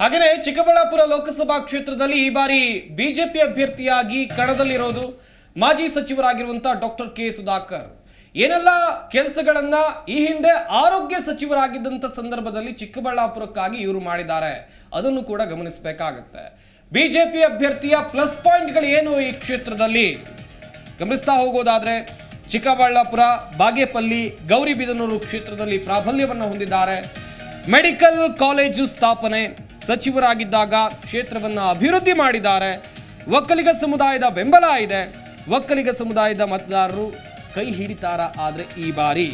ಹಾಗೆಯೇ ಚಿಕ್ಕಬಳ್ಳಾಪುರ ಲೋಕಸಭಾ ಕ್ಷೇತ್ರದಲ್ಲಿ ಈ ಬಾರಿ ಬಿಜೆಪಿ ಅಭ್ಯರ್ಥಿಯಾಗಿ ಕಣದಲ್ಲಿರೋದು ಮಾಜಿ ಸಚಿವರಾಗಿರುವಂತಹ ಡಾಕ್ಟರ್ ಕೆ ಸುಧಾಕರ್. ಏನೆಲ್ಲ ಕೆಲಸಗಳನ್ನ ಈ ಹಿಂದೆ ಆರೋಗ್ಯ ಸಚಿವರಾಗಿದ್ದಂಥ ಸಂದರ್ಭದಲ್ಲಿ ಚಿಕ್ಕಬಳ್ಳಾಪುರಕ್ಕಾಗಿ ಇವರು ಮಾಡಿದ್ದಾರೆ, ಅದನ್ನು ಕೂಡ ಗಮನಿಸಬೇಕಾಗತ್ತೆ. ಬಿಜೆಪಿ ಅಭ್ಯರ್ಥಿಯ ಪ್ಲಸ್ ಪಾಯಿಂಟ್ಗಳು ಏನು ಈ ಕ್ಷೇತ್ರದಲ್ಲಿ? ಗಮನಿಸ್ತಾ ಹೋಗೋದಾದ್ರೆ, ಚಿಕ್ಕಬಳ್ಳಾಪುರ, ಬಾಗೇಪಲ್ಲಿ, ಗೌರಿಬಿದನೂರು ಕ್ಷೇತ್ರದಲ್ಲಿ ಪ್ರಾಬಲ್ಯವನ್ನು ಹೊಂದಿದ್ದಾರೆ. ಮೆಡಿಕಲ್ ಕಾಲೇಜು ಸ್ಥಾಪನೆ ಸಚಿವರಾಗಿದ್ದಾಗ ಕ್ಷೇತ್ರವನ್ನು ಅಭಿವೃದ್ಧಿ ಮಾಡಿದ್ದಾರೆ. ಒಕ್ಕಲಿಗ ಸಮುದಾಯದ ಬೆಂಬಲ ಇದೆ. ಒಕ್ಕಲಿಗ ಸಮುದಾಯದ ಮತದಾರರು ಕೈ ಹಿಡಿತಾರ ಆದರೆ ಈ ಬಾರಿ.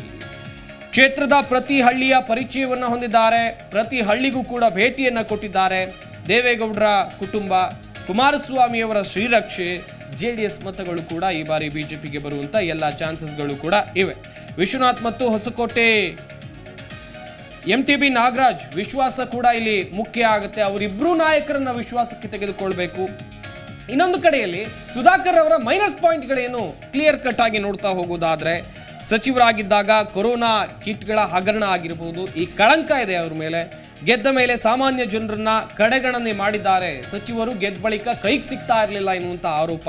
ಕ್ಷೇತ್ರದ ಪ್ರತಿ ಹಳ್ಳಿಯ ಪರಿಚಯವನ್ನು ಹೊಂದಿದ್ದಾರೆ. ಪ್ರತಿ ಹಳ್ಳಿಗೂ ಕೂಡ ಭೇಟಿಯನ್ನು ಕೊಟ್ಟಿದ್ದಾರೆ. ದೇವೇಗೌಡರ ಕುಟುಂಬ, ಕುಮಾರಸ್ವಾಮಿಯವರ ಶ್ರೀರಕ್ಷೆ, ಜೆ ಡಿ ಎಸ್ ಮತಗಳು ಕೂಡ ಈ ಬಾರಿ ಬಿಜೆಪಿಗೆ ಬರುವಂಥ ಎಲ್ಲ ಚಾನ್ಸಸ್ಗಳು ಕೂಡ ಇವೆ. ವಿಶ್ವನಾಥ್ ಮತ್ತು Hosakote M T B Nagaraj ವಿಶ್ವಾಸ ಕೂಡ ಇಲ್ಲಿ ಮುಖ್ಯ ಆಗುತ್ತೆ. ಅವರಿಬ್ಬರೂ ನಾಯಕರನ್ನ ವಿಶ್ವಾಸಕ್ಕೆ ತೆಗೆದುಕೊಳ್ಬೇಕು. ಇನ್ನೊಂದು ಕಡೆಯಲ್ಲಿ ಸುಧಾಕರ್ ಅವರ ಮೈನಸ್ ಪಾಯಿಂಟ್ಗಳೇನು ಕ್ಲಿಯರ್ ಕಟ್ ಆಗಿ ನೋಡ್ತಾ ಹೋಗೋದಾದ್ರೆ, ಸಚಿವರಾಗಿದ್ದಾಗ ಕೊರೋನಾ ಕಿಟ್ಗಳ ಹಗರಣ ಆಗಿರಬಹುದು ಈ ಕಳಂಕ ಇದೆ ಅವ್ರ ಮೇಲೆ. ಗೆದ್ದ ಮೇಲೆ ಸಾಮಾನ್ಯ ಜನರನ್ನ ಕಡೆಗಣನೆ ಮಾಡಿದ್ದಾರೆ. ಸಚಿವರು ಗೆದ್ದ ಬಳಿಕ ಕೈಗೆ ಸಿಗ್ತಾ ಇರಲಿಲ್ಲ ಎನ್ನುವಂಥ ಆರೋಪ.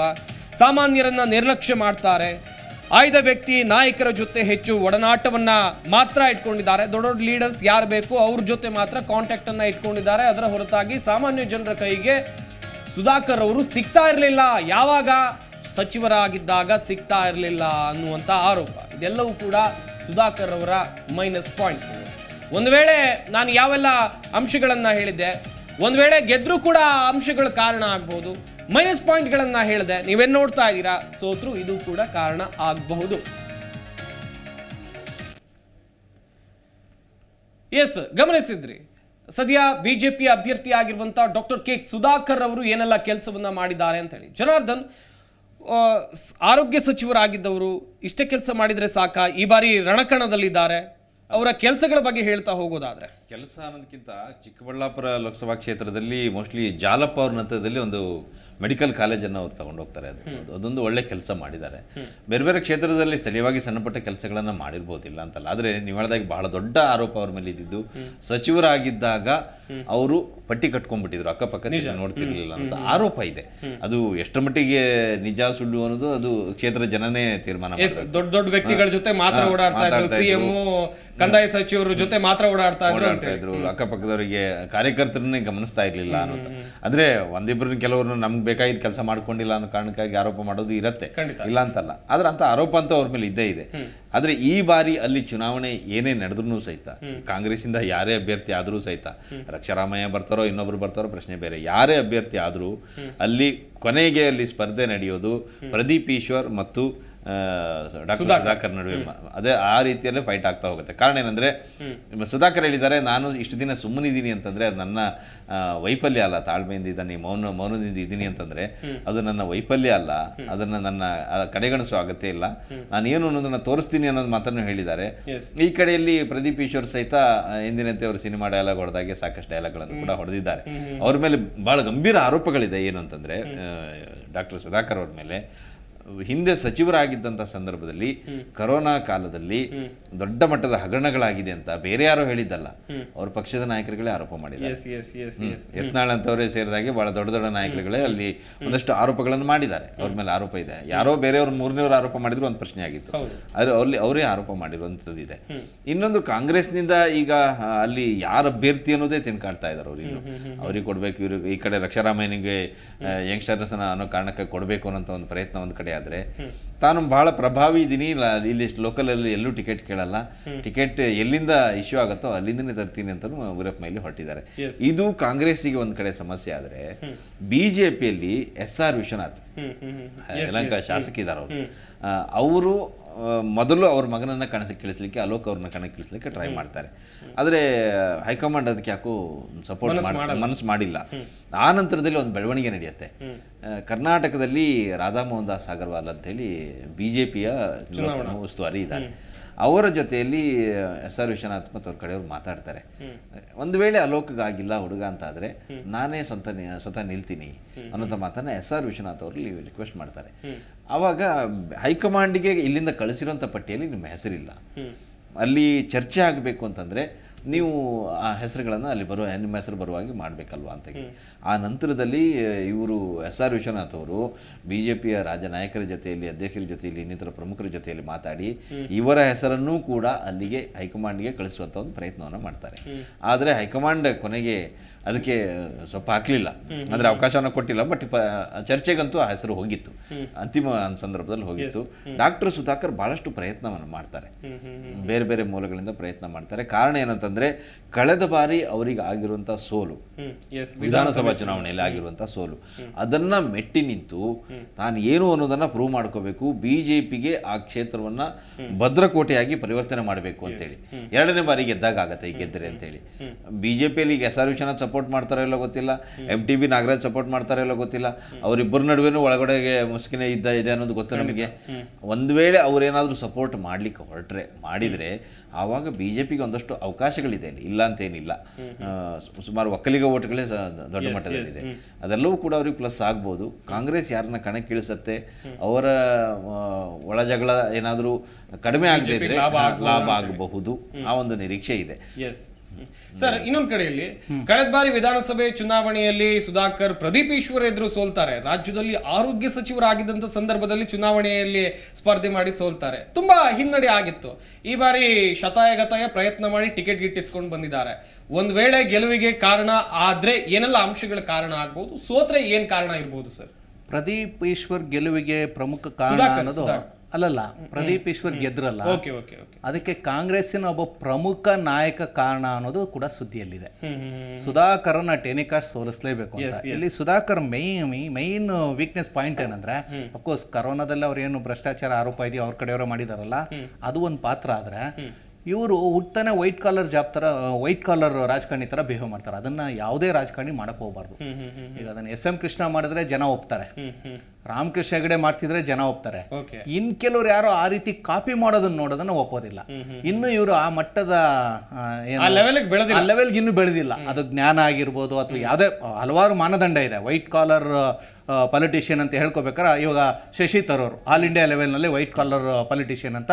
ಸಾಮಾನ್ಯರನ್ನ ನಿರ್ಲಕ್ಷ್ಯ ಮಾಡ್ತಾರೆ. ಆಯ್ದ ವ್ಯಕ್ತಿ ನಾಯಕರ ಜೊತೆ ಹೆಚ್ಚು ಒಡನಾಟವನ್ನ ಮಾತ್ರ ಇಟ್ಕೊಂಡಿದ್ದಾರೆ. ದೊಡ್ಡ ದೊಡ್ಡ ಲೀಡರ್ಸ್ ಯಾರು ಬೇಕು ಅವ್ರ ಜೊತೆ ಮಾತ್ರ ಕಾಂಟ್ಯಾಕ್ಟ್ ಅನ್ನ ಇಟ್ಕೊಂಡಿದ್ದಾರೆ. ಅದರ ಹೊರತಾಗಿ ಸಾಮಾನ್ಯ ಜನರ ಕೈಗೆ ಸುಧಾಕರ್ ಅವರು ಸಿಗ್ತಾ ಇರಲಿಲ್ಲ. ಯಾವಾಗ? ಸಚಿವರಾಗಿದ್ದಾಗ ಸಿಗ್ತಾ ಇರಲಿಲ್ಲ ಅನ್ನುವಂಥ ಆರೋಪ. ಇದೆಲ್ಲವೂ ಕೂಡ ಸುಧಾಕರ್ ಅವರ ಮೈನಸ್ ಪಾಯಿಂಟ್ ಒಂದು ವೇಳೆ ನಾನು ಯಾವೆಲ್ಲ ಅಂಶಗಳನ್ನು ಹೇಳಿದ್ದೆ, ಒಂದು ವೇಳೆ ಗೆದ್ರೂ ಕೂಡ ಅಂಶಗಳು ಕಾರಣ ಆಗ್ಬಹುದು ಮೈನಸ್ ಪಾಯಿಂಟ್ಗಳನ್ನ ಹೇಳಿದೆ, ನೀವೇನು ನೋಡ್ತಾ ಇದ್ದೀರಾ? ಸೋತ್ರು, ಇದು ಕೂಡ ಕಾರಣ ಆಗಬಹುದು. ಎಸ್ ಗಮನಿಸಿದ್ರಿ. ಸದ್ಯ ಬಿಜೆಪಿ ಅಭ್ಯರ್ಥಿ ಆಗಿರುವಂಥ ಡಾಕ್ಟರ್ ಕೆ ಸುಧಾಕರ್ ಅವರು ಏನೆಲ್ಲ ಕೆಲಸವನ್ನ ಮಾಡಿದ್ದಾರೆ ಅಂತ ಹೇಳಿ ಜನಾರ್ದನ್ ಆರೋಗ್ಯ ಸಚಿವರಾಗಿದ್ದವರು ಇಷ್ಟೇ ಕೆಲಸ ಮಾಡಿದ್ರೆ ಸಾಕ? ಈ ಬಾರಿ ರಣಕಣದಲ್ಲಿದ್ದಾರೆ. ಅವರ ಕೆಲಸಗಳ ಬಗ್ಗೆ ಹೇಳ್ತಾ ಹೋಗೋದಾದ್ರೆ. ಕೆಲಸ ಅನ್ನೋದಕ್ಕಿಂತ ಚಿಕ್ಕಬಳ್ಳಾಪುರ ಲೋಕಸಭಾ ಕ್ಷೇತ್ರದಲ್ಲಿ ಮೋಸ್ಟ್ಲಿ ಜಾಲಪ್ಪ ಅವ್ರ ನಂತರದಲ್ಲಿ ಒಂದು ಮೆಡಿಕಲ್ ಕಾಲೇಜನ್ನು ಅವ್ರು ತಗೊಂಡು ಹೋಗ್ತಾರೆ ಅದು. ಅದು- ಅದೊಂದು ಒಳ್ಳೆ ಕೆಲಸ ಮಾಡಿದ್ದಾರೆ. ಬೇರೆ ಬೇರೆ ಕ್ಷೇತ್ರದಲ್ಲಿ ಸ್ಥಳೀಯವಾಗಿ ಸಣ್ಣಪಟ್ಟ ಕೆಲಸಗಳನ್ನು ಮಾಡಿರ್ಬೋದಿಲ್ಲ ಅಂತಲ್ಲ. ಆದರೆ ನೀವು ಹೇಳಿದಾಗ ಬಹಳ ದೊಡ್ಡ ಆರೋಪ ಅವ್ರ ಮೇಲೆ ಇದ್ದಿದ್ದು. ಸಚಿವರಾಗಿದ್ದಾಗ ಅವರು ಪಟ್ಟಿ ಕಟ್ಕೊಂಡ್ಬಿಟ್ಟಿದ್ರು. ಅಕ್ಕಪಕ್ಕ ನೋಡ್ತಿರ್ಲಿಲ್ಲ ಅಂತ. ಆರೋಪ ಇದೆ. ಅದು ಎಷ್ಟರ ಮಟ್ಟಿಗೆ ನಿಜ ಸುಳ್ಳು ಅನ್ನೋದು ಅದು ಕ್ಷೇತ್ರ ಜನನೇ ತೀರ್ಮಾನ ದೊಡ್ಡ ದೊಡ್ಡ ವ್ಯಕ್ತಿಗಳ ಜೊತೆ ಮಾತ್ರ ಓಡಾಡ್ತಾ ಇದ್ರು. ಸಿಎಂ ಕಂದಾಯ ಸಚಿವರ ಜೊತೆ ಮಾತ್ರ ಓಡಾಡ್ತಾ ಇದ್ರು ಅಂತ ಇದ್ರು. ಅಕ್ಕಪಕ್ಕದವರಿಗೆ ಕಾರ್ಯಕರ್ತರನ್ನೇ ಗಮನಿಸ್ತಾ ಇರ್ಲಿಲ್ಲ ಅನ್ನೋದು. ಅಂದ್ರೆ ಒಂದಿಬ್ಬರನ್ನ ಕೆಲವರು ನಮ್ಗೆ ಬೇಕಾಗಿದ್ದ ಕೆಲಸ ಮಾಡ್ಕೊಂಡಿಲ್ಲ ಅನ್ನೋ ಕಾರಣಕ್ಕಾಗಿ ಆರೋಪ ಮಾಡೋದು ಇರತ್ತೆ. ಇಲ್ಲ ಅಂತಲ್ಲ. ಆದ್ರೆ ಅಂತ ಆರೋಪ ಅಂತ ಅವ್ರ ಮೇಲೆ ಇದ್ದೇ ಇದೆ. ಆದ್ರೆ ಈ ಬಾರಿ ಅಲ್ಲಿ ಚುನಾವಣೆ ಏನೇ ನಡೆದ್ರು ಸಹಿತ ಕಾಂಗ್ರೆಸ್ ಇಂದ ಯಾರೇ ಅಭ್ಯರ್ಥಿ ಆದ್ರೂ ಸಹಿತ ರಕ್ಷಾರಾಮಯ್ಯ ಬರ್ತಾರೋ ಇನ್ನೊಬ್ರು ಬರ್ತಾರೋ ಪ್ರಶ್ನೆ ಬೇರೆ. ಯಾರೇ ಅಭ್ಯರ್ಥಿ ಆದ್ರೂ ಅಲ್ಲಿ ಕೊನೆಗೆ ಅಲ್ಲಿ ಸ್ಪರ್ಧೆ ನಡೆಯೋದು ಪ್ರದೀಪ್ ಈಶ್ವರ್ ಮತ್ತು ಡಾಕ್ಟರ್ ಸುಧಾಕರ್. ನಡುವೆ ಅದೇ ಆ ರೀತಿಯಲ್ಲೇ ಫೈಟ್ ಆಗ್ತಾ ಹೋಗುತ್ತೆ. ಕಾರಣ ಏನಂದ್ರೆ ಸುಧಾಕರ್ ಹೇಳಿದ್ದಾರೆ ನಾನು ಇಷ್ಟು ದಿನ ಸುಮ್ಮನಿದ್ದೀನಿ ಅಂತಂದ್ರೆ ಅದು ನನ್ನ ವೈಫಲ್ಯ ಅಲ್ಲ ತಾಳ್ಮೆಯಿಂದ ಇದ್ದಾನೆ ಮೌನ ಮೌನದಿಂದ ಇದ್ದೀನಿ ಅಂತಂದ್ರೆ ಅದು ನನ್ನ ವೈಫಲ್ಯ ಅಲ್ಲ ಅದನ್ನ ನನ್ನ ಕಡೆಗಣಿಸುವ ಕಡೆಗಣಿಸೋ ಅಗತ್ಯ ಇಲ್ಲ. ನಾನು ಏನು ಅನ್ನೋದನ್ನ ತೋರಿಸ್ತೀನಿ ಅನ್ನೋದು ಮಾತನ್ನು ಹೇಳಿದ್ದಾರೆ. ಈ ಕಡೆಯಲ್ಲಿ ಪ್ರದೀಪ್ ಈಶ್ವರ್ ಸಹಿತ ಎಂದಿನಂತೆ ಅವರು ಸಿನಿಮಾ ಡೈಲಾಗ್ ಹೊಡೆದಾಗೆ ಸಾಕಷ್ಟು ಡೈಲಾಗ್ಗಳನ್ನು ಕೂಡ ಹೊಡೆದಿದ್ದಾರೆ. ಅವ್ರ ಮೇಲೆ ಬಹಳ ಗಂಭೀರ ಆರೋಪಗಳಿದೆ ಏನು ಅಂತಂದ್ರೆ ಡಾಕ್ಟರ್ ಸುಧಾಕರ್ ಅವ್ರ ಮೇಲೆ. ಹಿಂದೆ ಸಚಿವರಾಗಿದ್ದಂಥ ಸಂದರ್ಭದಲ್ಲಿ ಕರೋನಾ ಕಾಲದಲ್ಲಿ ದೊಡ್ಡ ಮಟ್ಟದ ಹಗರಣಗಳಾಗಿದೆ ಅಂತ ಬೇರೆ ಯಾರೋ ಹೇಳಿದ್ದಲ್ಲ. ಅವ್ರ ಪಕ್ಷದ ನಾಯಕರುಗಳೇ ಆರೋಪ ಮಾಡಿದ್ದಾರೆ. ಯತ್ನಾಳ್ ಅಂತವರೇ ಸೇರಿದಾಗೆ ಬಹಳ ದೊಡ್ಡ ದೊಡ್ಡ ನಾಯಕರುಗಳೇ ಅಲ್ಲಿ ಒಂದಷ್ಟು ಆರೋಪಗಳನ್ನು ಮಾಡಿದ್ದಾರೆ. ಅವ್ರ ಮೇಲೆ ಆರೋಪ ಇದೆ. ಯಾರೋ ಬೇರೆಯವರು ಮೂರನೇವ್ರು ಆರೋಪ ಮಾಡಿದ್ರು ಒಂದು ಪ್ರಶ್ನೆ ಆಗಿತ್ತು. ಆದರೆ ಆದ್ರೆ ಅಲ್ಲಿ ಅವರೇ ಆರೋಪ ಮಾಡಿರುವಂಥದ್ದು ಇದೆ. ಇನ್ನೊಂದು ಕಾಂಗ್ರೆಸ್ನಿಂದ ಈಗ ಅಲ್ಲಿ ಯಾರ ಅಭ್ಯರ್ಥಿ ಅನ್ನೋದೇ ತಿನ್ಕಾಡ್ತಾ ಇದ್ದಾರೆ ಅವ್ರು ಇನ್ನು. ಅವ್ರಿಗೆ ಕೊಡ್ಬೇಕು ಇವ್ರಿಗೆ ಈ ಕಡೆ ರಕ್ಷಾರಾಮಯ್ಯನಿಗೆ ಯಂಗ್ಸ್ಟರ್ಸ್ ಅನ್ನೋ ಕಾರಣಕ್ಕೆ ಕೊಡಬೇಕು ಅನ್ನೋ ಒಂದು ಪ್ರಯತ್ನ ಒಂದು ಕಡೆ ಆದ್ರೆ ತಾನು ಬಹಳ ಪ್ರಭಾವಿ ಇದ್ದೀನಿ ಇಲ್ಲಿ ಲೋಕಲ್ ಅಲ್ಲಿ ಎಲ್ಲೂ ಟಿಕೆಟ್ ಕೇಳಲ್ಲ. ಟಿಕೆಟ್ ಎಲ್ಲಿಂದ ಇಶ್ಯೂ ಆಗುತ್ತೋ ಅಲ್ಲಿಂದನೇ ತರ್ತೀನಿ ಅಂತಲೂ ವೀರಪ್ಪ ಮೈಲಿ ಹೊರಟಿದ್ದಾರೆ. ಇದು ಕಾಂಗ್ರೆಸ್ಸಿಗೆ ಒಂದು ಕಡೆ ಸಮಸ್ಯೆ ಆದ್ರೆ ಪಿಯಲ್ಲಿ ಎಸ್ ಆರ್ ವಿಶ್ವನಾಥ್. ಯಲಂಕ ಹ್ಮ್ ಹ್ಮ್ ಶಾಸಕ ಇದ್ದಾರೆ ಅವರು. ಅವರು ಮೊದಲು ಅವ್ರ ಮಗನನ್ನ ಕಣಕ್ಕೆ ಕಿಳಿಸ್ಲಿಕ್ಕೆ ಅಲೋಕ್ ಅವ್ರನ್ನ ಕಣಕ್ಕೆ ಇಳಿಸ್ಲಿಕ್ಕೆ ಟ್ರೈ ಮಾಡ್ತಾರೆ. ಆದರೆ ಹೈಕಮಾಂಡ್ ಅದಕ್ಕೆ ಯಾಕೋ ಸಪೋರ್ಟ್ ಮನಸ್ಸು ಮಾಡಿಲ್ಲ. ಆ ನಂತರದಲ್ಲಿ ಒಂದು ಬೆಳವಣಿಗೆ ನಡೆಯುತ್ತೆ. ಕರ್ನಾಟಕದಲ್ಲಿ ರಾಧಾಮೋಹನ್ ದಾಸ್ ಅಗರ್ವಾಲ್ ಅಂತೇಳಿ ಬಿ ಜೆ ಪಿಯ ಉಸ್ತುವಾರಿ ಇದ್ದಾರೆ. ಅವರ ಜೊತೆಯಲ್ಲಿ ಎಸ್ ಆರ್ ವಿಶ್ವನಾಥ್ ಮತ್ತು ಅವ್ರ ಕಡೆಯವ್ರು ಮಾತಾಡ್ತಾರೆ. ಒಂದು ವೇಳೆ ಅಲೋಕಗಾಗಿಲ್ಲ ಹುಡುಗ ಅಂತ ಆದರೆ ನಾನೇ ಸ್ವಂತ ಸ್ವತಃ ನಿಲ್ತೀನಿ ಅನ್ನೋಂಥ ಮಾತನ್ನ ಎಸ್ ಆರ್ ವಿಶ್ವನಾಥ್ ಅವರು ರಿಕ್ವೆಸ್ಟ್ ಮಾಡ್ತಾರೆ. ಆವಾಗ ಹೈಕಮಾಂಡ್ಗೆ ಇಲ್ಲಿಂದ ಕಳಿಸಿರೋಂಥ ಪಟ್ಟಿಯಲ್ಲಿ ನಿಮ್ಮ ಹೆಸರಿಲ್ಲ. ಅಲ್ಲಿ ಚರ್ಚೆ ಆಗಬೇಕು ಅಂತಂದರೆ ನೀವು ಆ ಹೆಸರುಗಳನ್ನು ಅಲ್ಲಿ ಬರುವ ನಿಮ್ಮ ಹೆಸರು ಬರುವಾಗಿ ಮಾಡಬೇಕಲ್ವಾ ಅಂತ ಹೇಳಿ. ಆ ನಂತರದಲ್ಲಿ ಇವರು ಎಸ್ ಆರ್ ವಿಶ್ವನಾಥ್ ಅವರು ಬಿ ಜೆ ಪಿಯ ರಾಜ್ಯ ನಾಯಕರ ಜೊತೆಯಲ್ಲಿ ಅಧ್ಯಕ್ಷರ ಜೊತೆಯಲ್ಲಿ ಇನ್ನಿತರ ಪ್ರಮುಖರ ಜೊತೆಯಲ್ಲಿ ಮಾತಾಡಿ ಇವರ ಹೆಸರನ್ನೂ ಕೂಡ ಅಲ್ಲಿಗೆ ಹೈಕಮಾಂಡ್ಗೆ ಕಳಿಸುವಂಥ ಒಂದು ಪ್ರಯತ್ನವನ್ನು ಮಾಡ್ತಾರೆ. ಆದರೆ ಹೈಕಮಾಂಡ್ ಕೊನೆಗೆ ಅದಕ್ಕೆ ಸ್ವಲ್ಪ ಹಾಕಲಿಲ್ಲ. ಅಂದರೆ ಅವಕಾಶವನ್ನು ಕೊಟ್ಟಿಲ್ಲ ಬಟ್ ಚರ್ಚೆಗಂತೂ ಆ ಹೆಸರು ಹೋಗಿತ್ತು. ಅಂತಿಮ ಸಂದರ್ಭದಲ್ಲಿ ಹೋಗಿತ್ತು. ಡಾಕ್ಟರ್ ಸುಧಾಕರ್ ಬಹಳಷ್ಟು ಪ್ರಯತ್ನವನ್ನು ಮಾಡ್ತಾರೆ. ಬೇರೆ ಬೇರೆ ಮೂಲಗಳಿಂದ ಪ್ರಯತ್ನ ಮಾಡ್ತಾರೆ. ಕಾರಣ ಏನಂತಂದ್ರೆ ಕಳೆದ ಬಾರಿ ಅವರಿಗೆ ಆಗಿರುವಂಥ ಸೋಲು ವಿಧಾನಸಭಾ ಚುನಾವಣೆಯಲ್ಲಿ ಆಗಿರುವಂಥ ಸೋಲು. ಅದನ್ನ ಮೆಟ್ಟಿ ನಿಂತು ತಾನು ಏನು ಅನ್ನೋದನ್ನ ಪ್ರೂವ್ ಮಾಡ್ಕೋಬೇಕು ಬಿಜೆಪಿಗೆ ಆ ಕ್ಷೇತ್ರವನ್ನ ಭದ್ರಕೋಟೆಯಾಗಿ ಪರಿವರ್ತನೆ ಮಾಡಬೇಕು ಅಂತೇಳಿ. ಎರಡನೇ ಬಾರಿ ಗೆದ್ದಾಗ ಆಗತ್ತೆ ಈ ಗೆದ್ದರೆ ಅಂತೇಳಿ. ಬಿಜೆಪಿಯಲ್ಲಿ ಈಗ ಎಸ್ ಆರ್ ವಿಶ್ವನಾಥ್ ಸಪೋರ್ಟ್ ಮಾಡ್ತಾರೋ ಇಲ್ಲೋ ಗೊತ್ತಿಲ್ಲ M T B Nagaraj support ಮಾಡ್ತಾರೋ ಇಲ್ಲೋ ಗೊತ್ತಿಲ್ಲ ಅವರಿಬ್ಬರ ನಡುವೆನೂ ಒಳಗಡೆಗೆ ಮುಸ್ಕಿನೇ ಇದ್ದ ಇದೆ ಅನ್ನೋದು ಗೊತ್ತು ನಮಗೆ. ಒಂದು ವೇಳೆ ಅವರೇನಾದರೂ ಸಪೋರ್ಟ್ ಮಾಡ್ಲಿಕ್ಕೆ ಹೊರಟ್ರೆ ಮಾಡಿದರೆ ಆವಾಗ ಬಿ ಜೆ ಪಿಗೆ ಒಂದಷ್ಟು ಅವಕಾಶಗಳಿದೆ ಇಲ್ಲಿ ಇಲ್ಲ ಅಂತೇನಿಲ್ಲ. ಸುಮಾರು ಒಕ್ಕಲಿಗ ಓಟ್ಗಳೇ ದೊಡ್ಡ ಮಟ್ಟದಲ್ಲಿದೆ. ಅದೆಲ್ಲವೂ ಕೂಡ ಅವ್ರಿಗೆ ಪ್ಲಸ್ ಆಗ್ಬೋದು. ಕಾಂಗ್ರೆಸ್ ಯಾರನ್ನ ಕಣಕ್ಕಿಳಿಸತ್ತೆ ಅವರ ಒಳ ಜಗಳ ಏನಾದರೂ ಕಡಿಮೆ ಆಗದೇ ಇದ್ರೆ ಲಾಭ ಆಗಬಹುದು. ಆ ಒಂದು ನಿರೀಕ್ಷೆ ಇದೆ. ಸರ್ ಇನ್ನೊಂದ್ ಕಡೆಯಲ್ಲಿ ಕಳೆದ ಬಾರಿ ವಿಧಾನಸಭೆ ಚುನಾವಣೆಯಲ್ಲಿ ಸುಧಾಕರ್ ಪ್ರದೀಪ್ ಈಶ್ವರ್ ಎದುರು ಸೋಲ್ತಾರೆ. ರಾಜ್ಯದಲ್ಲಿ ಆರೋಗ್ಯ ಸಚಿವರಾಗಿದ್ದಂಥ ಸಂದರ್ಭದಲ್ಲಿ ಚುನಾವಣೆಯಲ್ಲಿ ಸ್ಪರ್ಧೆ ಮಾಡಿ ಸೋಲ್ತಾರೆ. ತುಂಬಾ ಹಿನ್ನಡೆ ಆಗಿತ್ತು. ಈ ಬಾರಿ ಶತಾಯಗತಾಯ ಪ್ರಯತ್ನ ಮಾಡಿ ಟಿಕೆಟ್ ಗಿಟ್ಟಿಸ್ಕೊಂಡು ಬಂದಿದ್ದಾರೆ. ಒಂದ್ ವೇಳೆ ಗೆಲುವಿಗೆ ಕಾರಣ ಆದ್ರೆ ಏನೆಲ್ಲ ಅಂಶಗಳ ಕಾರಣ ಆಗ್ಬಹುದು ಸೋತ್ರೆ ಏನ್ ಕಾರಣ ಇರ್ಬೋದು ಸರ್? ಪ್ರದೀಪ್ ಈಶ್ವರ್ ಗೆಲುವಿಗೆ ಪ್ರಮುಖ ಕಾರಣ ಅನ್ನೋದು. ಅಲ್ಲಲ್ಲ Pradeep Eshwar ಗೆದ್ರಲ್ಲ. Okay okay okay. ಅದಕ್ಕೆ ಕಾಂಗ್ರೆಸ್ಸಿನ ಒಬ್ಬ ಪ್ರಮುಖ ನಾಯಕ ಕಾರಣ ಅನ್ನೋದು ಕೂಡ ಸುದ್ದಿಯಲ್ಲಿದೆ. ಸುಧಾಕರ್ನ ಟೆನಿಕಾಸ್ಟ್ ಸೋಲಿಸಲೇಬೇಕು ಅಂತ. ಇಲ್ಲಿ Sudhakar main main weakness point ಏನಂದ್ರೆ ಅಫ್ಕೋರ್ಸ್ ಕರೋನಾದಲ್ಲಿ ಅವ್ರು ಏನು ಭ್ರಷ್ಟಾಚಾರ ಆರೋಪ ಇದೆಯೋ ಅವ್ರ ಕಡೆಯವರು ಮಾಡಿದಾರಲ್ಲ ಅದು ಒಂದು ಪಾತ್ರ ಆದ್ರೆ ಇವರು ಹುಟ್ಟನೆ ವೈಟ್ ಕಾಲರ್ ಜಾಬ್ ತರ ವೈಟ್ ಕಾಲರ್ ರಾಜಕಾರಣಿ ತರ ಬಿಹೇವ್ ಮಾಡ್ತಾರೆ. ಅದನ್ನ ಯಾವುದೇ ರಾಜಕಾರಣಿ ಮಾಡಕ್ ಹೋಗ್ಬಾರ್ದು. ಈಗ ಅದನ್ನ ಎಸ್ ಎಂ ಕೃಷ್ಣ ಮಾಡಿದ್ರೆ ಜನ ಒಪ್ತಾರೆ. ರಾಮಕೃಷ್ಣ ಹೆಗಡೆ ಮಾಡ್ತಿದ್ರೆ ಜನ ಒಪ್ತಾರೆ. ಇನ್ ಕೆಲವ್ರು ಯಾರು ಆ ರೀತಿ ಕಾಪಿ ಮಾಡೋದನ್ನ ನೋಡೋದನ್ನ ಒಪ್ಪೋದಿಲ್ಲ. ಇನ್ನು ಇವರು ಆ ಮಟ್ಟದ ಲೆವೆಲ್ಗೆ ಇನ್ನೂ ಬೆಳೆದಿಲ್ಲ. ಅದು ಜ್ಞಾನ ಆಗಿರ್ಬೋದು ಅಥವಾ ಯಾವುದೇ ಹಲವಾರು ಮಾನದಂಡ ಇದೆ. ವೈಟ್ ಕಾಲರ್ ಪೊಲಿಟಿಷಿಯನ್ ಅಂತ ಹೇಳ್ಕೋಬೇಕಾರೆ ಇವಾಗ ಶಶಿ ತರೋರ್ ಆಲ್ ಇಂಡಿಯಾ ಲೆವೆಲ್ನಲ್ಲಿ ವೈಟ್ ಕಾಲರ್ ಪೊಲಿಟಿಷಿಯನ್ ಅಂತ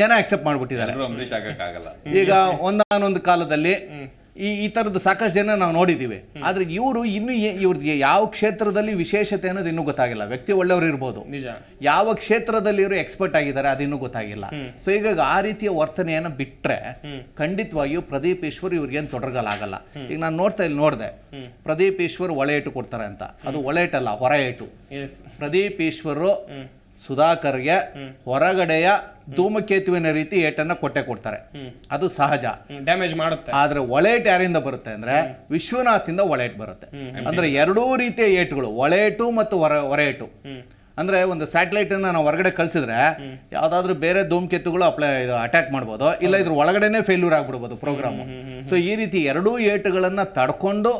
ಜನ ಅಕ್ಸೆಪ್ಟ್ ಮಾಡ್ಬಿಟ್ಟಿದ್ದಾರೆ. ಈಗ ಒಂದಾನೊಂದು ಕಾಲದಲ್ಲಿ ಈ ಈ ಥರದ್ದು ಸಾಕಷ್ಟು ಜನ ನಾವು ನೋಡಿದ್ದೀವಿ. ಆದ್ರೆ ಇವರು ಇನ್ನು ಇವ್ರದ್ದು ಯಾವ ಕ್ಷೇತ್ರದಲ್ಲಿ ವಿಶೇಷತೆ ಅನ್ನೋದು ಇನ್ನೂ ಗೊತ್ತಾಗಿಲ್ಲ. ವ್ಯಕ್ತಿ ಒಳ್ಳೆಯವರು ಇರ್ಬೋದು. ನಿಜ. ಯಾವ ಕ್ಷೇತ್ರದಲ್ಲಿ ಇವರು ಎಕ್ಸ್ಪರ್ಟ್ ಆಗಿದ್ದಾರೆ ಅದಿನ್ನೂ ಗೊತ್ತಾಗಿಲ್ಲ. ಸೊ ಈಗ ಆ ರೀತಿಯ ವರ್ತನೆಯನ್ನ ಬಿಟ್ಟರೆ ಖಂಡಿತವಾಗಿಯೂ ಪ್ರದೀಪ್ ಈಶ್ವರ್ ಇವ್ರಿಗೇನು ತೊಡಗಲಾಗಲ್ಲ. ಈಗ ನಾನು ನೋಡ್ತಾ ಇಲ್ಲಿ ನೋಡಿದೆ. ಪ್ರದೀಪ್ ಈಶ್ವರ್ ಒಳೆ ಏಟು ಕೊಡ್ತಾರೆ ಅಂತ. ಅದು ಒಳೆ ಏಟಲ್ಲ ಹೊರ ಏಟು ಪ್ರದೀಪ್ ಈಶ್ವರು ಸುಧಾಕರ್ಗೆ ಹೊರಗಡೆಯ ಧೂಮಕೇತುವಿನ ರೀತಿ ಏಟನ್ನ ಕೊಟ್ಟೆ ಕೊಡ್ತಾರೆ. ಅದು ಸಹಜ. ಡ್ಯಾಮೇಜ್ ಮಾಡುತ್ತೆ. ಆದ್ರೆ ಒಳೇಟ್ ಯಾರಿಂದ ಬರುತ್ತೆ ಅಂದ್ರೆ ವಿಶ್ವನಾಥಿಂದ ಒಳೇಟ್ ಬರುತ್ತೆ. ಅಂದ್ರೆ ಎರಡೂ ರೀತಿಯ ಏಟುಗಳು ಒಳೇಟು ಮತ್ತು ಹೊರ ಹೊರೇಟು ಅಂದ್ರೆ ಒಂದು ಸ್ಯಾಟಲೈಟ್ ಅನ್ನ ನಾವು ಹೊರಗಡೆ ಕಳ್ಸಿದ್ರೆ ಯಾವ್ದಾದ್ರು ಬೇರೆ ಧೂಮಕೇತುಗಳು ಅಪ್ಲೈ ಇದು ಅಟ್ಯಾಕ್ ಮಾಡ್ಬೋದು. ಇಲ್ಲ ಇದ್ರ ಒಳಗಡೆನೆ ಫೇಲ್ಯೂರ್ ಆಗ್ಬಿಡ್ಬೋದು ಪ್ರೋಗ್ರಾಮ್ ಸೊ ಈ ರೀತಿ ಎರಡೂ ಏಟುಗಳನ್ನ ತಡ್ಕೊಂಡು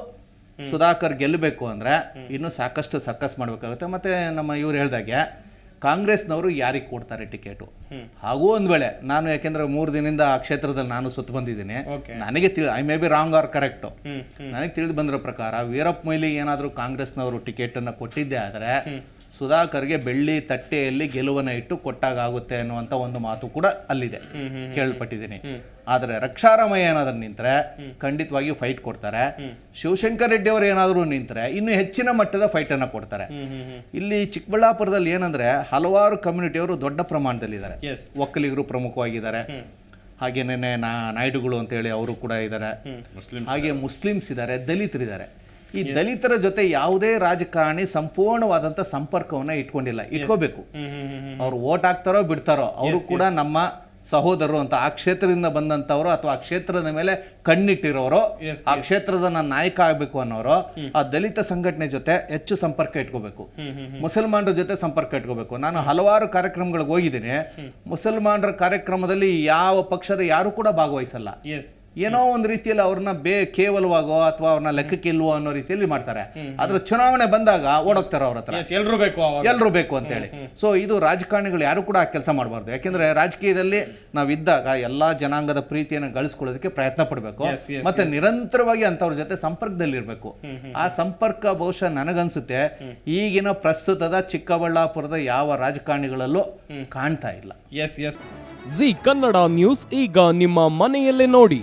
ಸುಧಾಕರ್ ಗೆಲ್ಲಬೇಕು ಅಂದ್ರೆ ಇನ್ನು ಸಾಕಷ್ಟು ಸರ್ಕಸ್ ಮಾಡ್ಬೇಕಾಗುತ್ತೆ. ಮತ್ತೆ ನಮ್ಮ ಇವ್ರು ಹೇಳ್ದಾಗೆ ಕಾಂಗ್ರೆಸ್ನವರು ಯಾರಿಗೆ ಕೊಡ್ತಾರೆ ಟಿಕೆಟು? ಹಾಗೂ ಒಂದು ವೇಳೆ ನಾನು ಯಾಕೆಂದ್ರೆ ಮೂರು ದಿನದಿಂದ ಆ ಕ್ಷೇತ್ರದಲ್ಲಿ ನಾನು ಸುತ್ತ ಬಂದಿದ್ದೀನಿ ನನಗೆ ತಿಳಿ I may be wrong or correct ನನಗೆ ತಿಳಿದು ಬಂದಿರೋ ಪ್ರಕಾರ ವೀರಪ್ಪ ಮೊಯ್ಲಿ ಏನಾದರೂ ಕಾಂಗ್ರೆಸ್ನವರು ಟಿಕೆಟನ್ನು ಅನ್ನ ಕೊಟ್ಟಿದ್ದೆ ಆದರೆ ಸುಧಾಕರ್ಗೆ ಬೆಳ್ಳಿ ತಟ್ಟೆಯಲ್ಲಿ ಗೆಲುವನ್ನ ಇಟ್ಟು ಕೊಟ್ಟಾಗುತ್ತೆ ಅನ್ನುವಂಥ ಒಂದು ಮಾತು ಕೂಡ ಅಲ್ಲಿದೆ. ಕೇಳ್ಪಟ್ಟಿದ್ದೀನಿ. ಆದರೆ ರಕ್ಷಾರಾಮಯ್ಯ ಏನಾದರೂ ನಿಂತರೆ ಖಂಡಿತವಾಗಿಯೂ ಫೈಟ್ ಕೊಡ್ತಾರೆ. ಶಿವಶಂಕರ್ ರೆಡ್ಡಿ ಅವರು ಏನಾದರೂ ನಿಂತರೆ ಇನ್ನು ಹೆಚ್ಚಿನ ಮಟ್ಟದ ಫೈಟ್ ಅನ್ನ ಕೊಡ್ತಾರೆ. ಇಲ್ಲಿ ಚಿಕ್ಕಬಳ್ಳಾಪುರದಲ್ಲಿ ಏನಂದ್ರೆ ಹಲವಾರು ಕಮ್ಯುನಿಟಿಯವರು ದೊಡ್ಡ ಪ್ರಮಾಣದಲ್ಲಿದ್ದಾರೆ. ಎಸ್ ಒಕ್ಕಲಿಗರು ಪ್ರಮುಖವಾಗಿದ್ದಾರೆ. ಹಾಗೇನೇನೆ ನಾ ನಾಯ್ಡುಗಳು ಅಂತೇಳಿ ಅವರು ಕೂಡ ಇದ್ದಾರೆ. ಹಾಗೆ ಮುಸ್ಲಿಮ್ಸ್ ಇದ್ದಾರೆ ದಲಿತರಿದ್ದಾರೆ. ಈ ದಲಿತರ ಜೊತೆ ಯಾವುದೇ ರಾಜಕಾರಣಿ ಸಂಪೂರ್ಣವಾದಂತ ಸಂಪರ್ಕವನ್ನ ಇಟ್ಕೊಂಡಿಲ್ಲ. ಇಟ್ಕೋಬೇಕು. ಅವ್ರು ಓಟ್ ಹಾಕ್ತಾರೋ ಬಿಡ್ತಾರೋ ಅವರು ಕೂಡ ನಮ್ಮ ಸಹೋದರರು ಅಂತ ಆ ಕ್ಷೇತ್ರದಿಂದ ಬಂದಂತವರು ಅಥವಾ ಆ ಕ್ಷೇತ್ರದ ಮೇಲೆ ಕಣ್ಣಿಟ್ಟಿರೋರು ಆ ಕ್ಷೇತ್ರದ ನಾನು ನಾಯಕ ಆಗಬೇಕು ಅನ್ನೋರು ಆ ದಲಿತ ಸಂಘಟನೆ ಜೊತೆ ಹೆಚ್ಚು ಸಂಪರ್ಕ ಇಟ್ಕೋಬೇಕು. ಮುಸಲ್ಮಾನರ ಜೊತೆ ಸಂಪರ್ಕ ಇಟ್ಕೋಬೇಕು. ನಾನು ಹಲವಾರು ಕಾರ್ಯಕ್ರಮಗಳಿಗೆ ಹೋಗಿದ್ದೀನಿ. ಮುಸಲ್ಮಾನರ ಕಾರ್ಯಕ್ರಮದಲ್ಲಿ ಯಾವ ಪಕ್ಷದ ಯಾರು ಕೂಡ ಭಾಗವಹಿಸಲ್ಲ. ಏನೋ ಒಂದು ರೀತಿಯಲ್ಲಿ ಅವ್ರನ್ನ ಬೇ ಕೇವಲವಾಗೋ ಅಥವಾ ಅವ್ರನ್ನ ಲೆಕ್ಕಕ್ಕೆ ಇಲ್ವೋ ಅನ್ನೋ ರೀತಿಯಲ್ಲಿ ಮಾಡ್ತಾರೆ. ಆದ್ರೆ ಚುನಾವಣೆ ಬಂದಾಗ ಓಡೋಗ್ತಾರೆ ಅವ್ರ ಹತ್ರ. ಎಲ್ರು ಬೇಕು ಎಲ್ರು ಎಲ್ಲರೂ ಬೇಕು ಅಂತೇಳಿ ಸೊ ಇದು ರಾಜಕಾರಣಿಗಳು ಯಾರು ಕೂಡ ಕೆಲಸ ಮಾಡಬಾರ್ದು. ಯಾಕೆಂದ್ರೆ ರಾಜಕೀಯದಲ್ಲಿ ನಾವಿದ್ದಾಗ ಎಲ್ಲಾ ಜನಾಂಗದ ಪ್ರೀತಿಯನ್ನು ಗಳಿಸ್ಕೊಳ್ಳೋದಕ್ಕೆ ಪ್ರಯತ್ನ ಪಡಬೇಕು. Yes, yes, ಮತ್ತೆ ನಿರಂತರವಾಗಿ ಅಂತವ್ರ ಜೊತೆ ಸಂಪರ್ಕದಲ್ಲಿರ್ಬೇಕು ಆ ಸಂಪರ್ಕ ಬಹುಶಃ ನನಗನ್ಸುತ್ತೆ. ಈಗಿನ ಪ್ರಸ್ತುತದ ಚಿಕ್ಕಬಳ್ಳಾಪುರದ ಯಾವ ರಾಜಕಾರಣಿಗಳಲ್ಲೂ ಕಾಣ್ತಾ ಇಲ್ಲ. S S G Kannada news ಈಗ ನಿಮ್ಮ ಮನೆಯಲ್ಲೇ ನೋಡಿ.